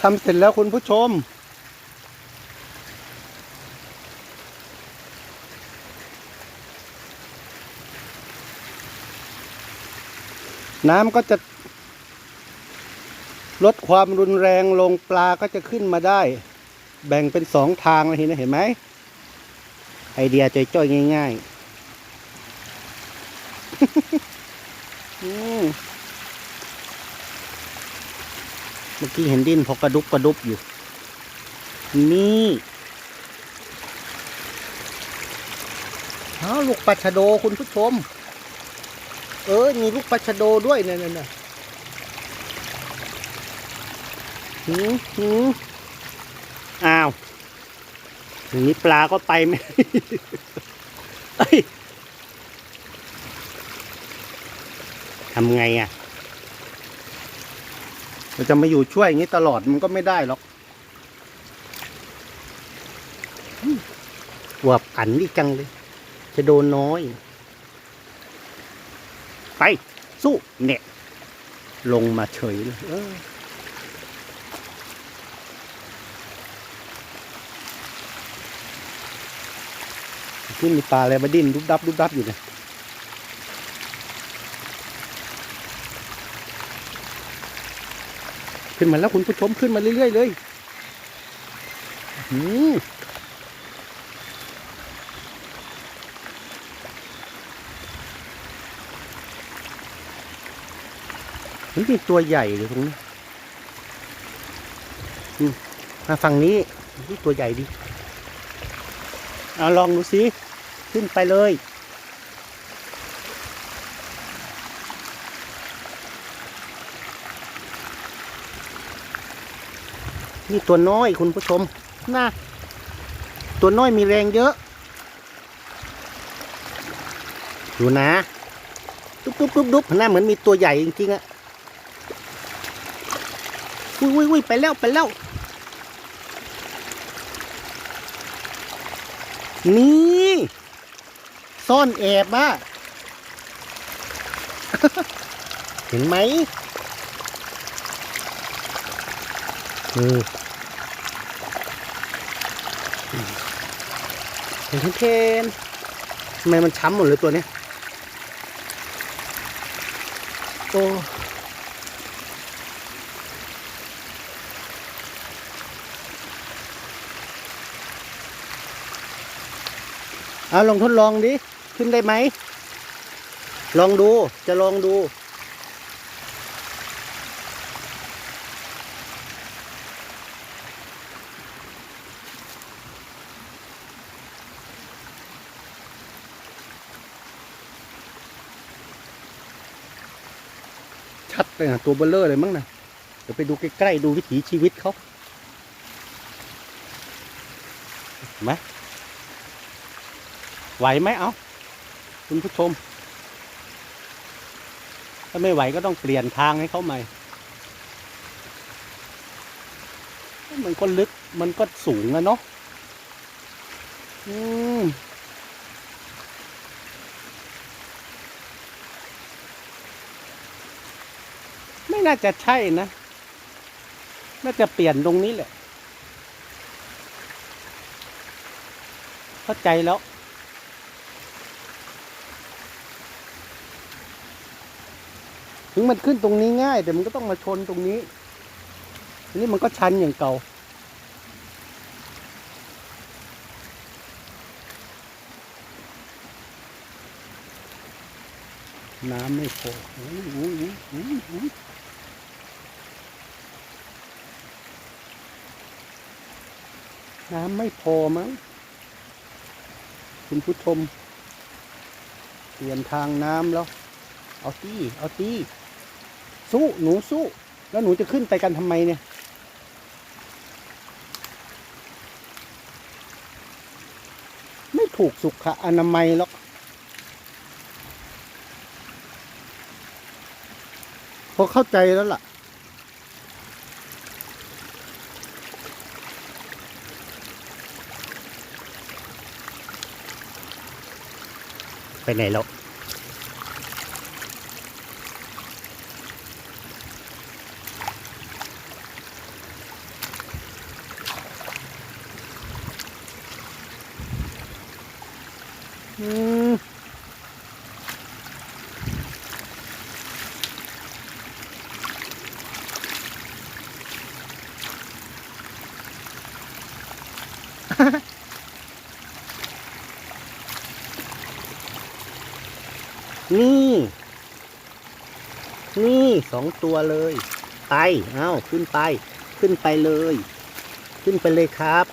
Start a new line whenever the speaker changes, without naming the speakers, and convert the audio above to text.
ทำเสร็จแล้วคุณผู้ชม น้ำก็จะ ลดความรุนแรงลงปลาก็จะขึ้นมาได้ แบ่งเป็นสองทางเลยนะเห็นไหม ไอเดียจ่อยๆง่าย ๆ อืม เมื่อกี้เห็นดินพอกระดุบกระดุบอยู่ นี่อ้าวลูกปลาชะโดคุณผู้ชม เออ มีลูกปลาชะโดด้วยเนี่ยเนี่ยหืมหืมอ้าวอย่างนี้ปลาก็ไปไม่เอ้ยทำไงอะ เราจะมาอยู่ช่วยอย่างนี้ตลอดมันก็ไม่ได้หรอกหัวผันดีจังเลย จะโดนน้อย ไป สู้เนี่ย ลงมาเฉยเลยขึ้นมีปลาอะไรมาดิ้นดุบดับดุบดับอยู่เนี่ย ขึ้นมาแล้วคุณผู้ชมขึ้นมาเรื่อยๆเลยอืมมันมีตัวใหญ่เลยตรงนี้มาฝั่งนี้นี่ตัวใหญ่ดิเอาลองดูสิ ขึ้นไปเลย นี่ตัวน้อยคุณผู้ชมน่าตัวน้อยมีแรงเยอะ ดูนะ ดุ๊บดุ๊บดุ๊บดุ๊บหน้าเหมือนมีตัวใหญ่จริงๆอะอุ้ยอุ้ยอุ้ยไปแล้วไปแล้ว นี่ ซ่อนแอบอะเห็นไหม เห็นเทนทำไมมันช้ำหมดเลยตัวเนี้ยโอ้เอาลองทดลองดิ ขึ้นได้ไหม ลองดูจะลองดู ชัดเลยนะตัวเบลเลอร์เลยมั้งนะเดี๋ยวไปดูใกล้ๆดูวิถีชีวิตเขาไหมไหวไหมเอาคุณผู้ชม ถ้าไม่ไหวก็ต้องเปลี่ยนทางให้เขาใหม่ มันก็ลึกมันก็สูงอะเนาะอืม น่าจะใช่นะ น่าจะเปลี่ยนตรงนี้แหละ เข้าใจแล้วถึงมันขึ้นตรงนี้ง่าย แต่มันก็ต้องมาชนตรงนี้อันนี้มันก็ชันอย่างเก่า น้ำไม่พออุ้ยอุ้ยอุ้ยอุ้ยอุ้ย น้ำไม่พอมั้งคุณผู้ชม เปลี่ยนทางน้ำแล้ว เอาตีเอาตีสู้หนูสู้ แล้วหนูจะขึ้นไปกันทำไมเนี่ย ไม่ถูกสุขอนามัยหรอกพอเข้าใจแล้วล่ะ ไปไหนแล้วอืม นี่ นี่สองตัวเลย ไป เอ้า ขึ้นไป ขึ้นไปเลย ขึ้นไปเลยครับ